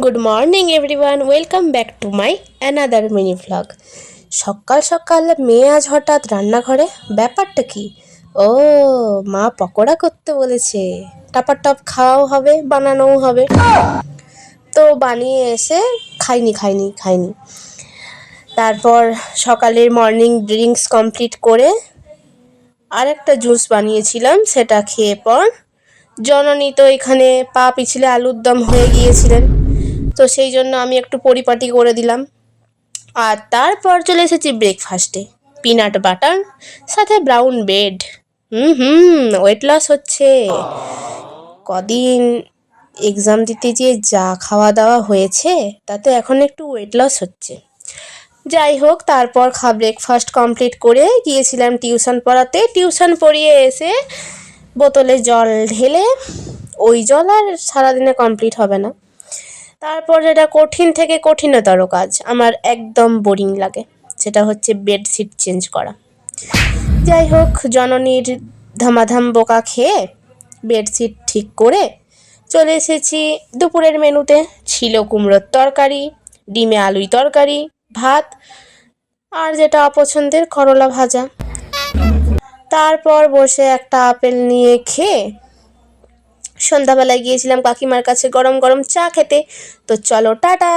Good morning everyone welcome back to my another mini vlog সকাল সকাল মেয়ে আজ হঠাৎ রান্নাঘরে। ব্যাপারটা কি? ও, মা পকোড়া করতে বলেছে। টাপার টপ খাওয়াও হবে, বানানোও হবে। তো বানিয়ে এসে খাইনি খাইনি খাইনি। তারপর সকালের মর্নিং ড্রিঙ্কস কমপ্লিট করে আর একটা জুস বানিয়েছিলাম, সেটা খেয়ে পর জননী তো এখানে পা পিছলে আলুর দম হয়ে গিয়েছিলেন। তো সেই জন্য আমি একটু পরিপাটি করে দিলাম। আর তারপর চলে এসেছি ব্রেকফাস্টে পিনাট বাটার সাথে ব্রাউন ব্রেড হুম হুম ওয়েট লস হচ্ছে। কদিন এক্সাম দিতে যে যা খাওয়া দাওয়া হয়েছে, তাতে এখন একটু ওয়েট লস হচ্ছে। যাই হোক, তারপর খা ব্রেকফাস্ট কমপ্লিট করে গিয়েছিলাম টিউশন পড়াতে। টিউশন পড়িয়ে এসে বোতলে জল ঢেলে, ওই জল আর সারাদিনে কমপ্লিট হবে না। তারপর যেটা কঠিন থেকে কঠিনতর কাজ, আমার একদম বোরিং লাগে, সেটা হচ্ছে বেডশিট চেঞ্জ করা। যাই হোক, জননীর ধামাধাম বোকা খেয়ে বেডশিট ঠিক করে চলে এসেছি দুপুরের মেনুতে। ছিল কুমড়োর তরকারি, ডিমে আলুই তরকারি, ভাত, আর যেটা অপছন্দের করলা ভাজা। তারপর বসে একটা আপেল নিয়ে খেয়ে সন্ধ্যাবেলায় গিয়েছিলাম কাকিমার কাছে গরম গরম চা খেতে। তো চলো টাটা!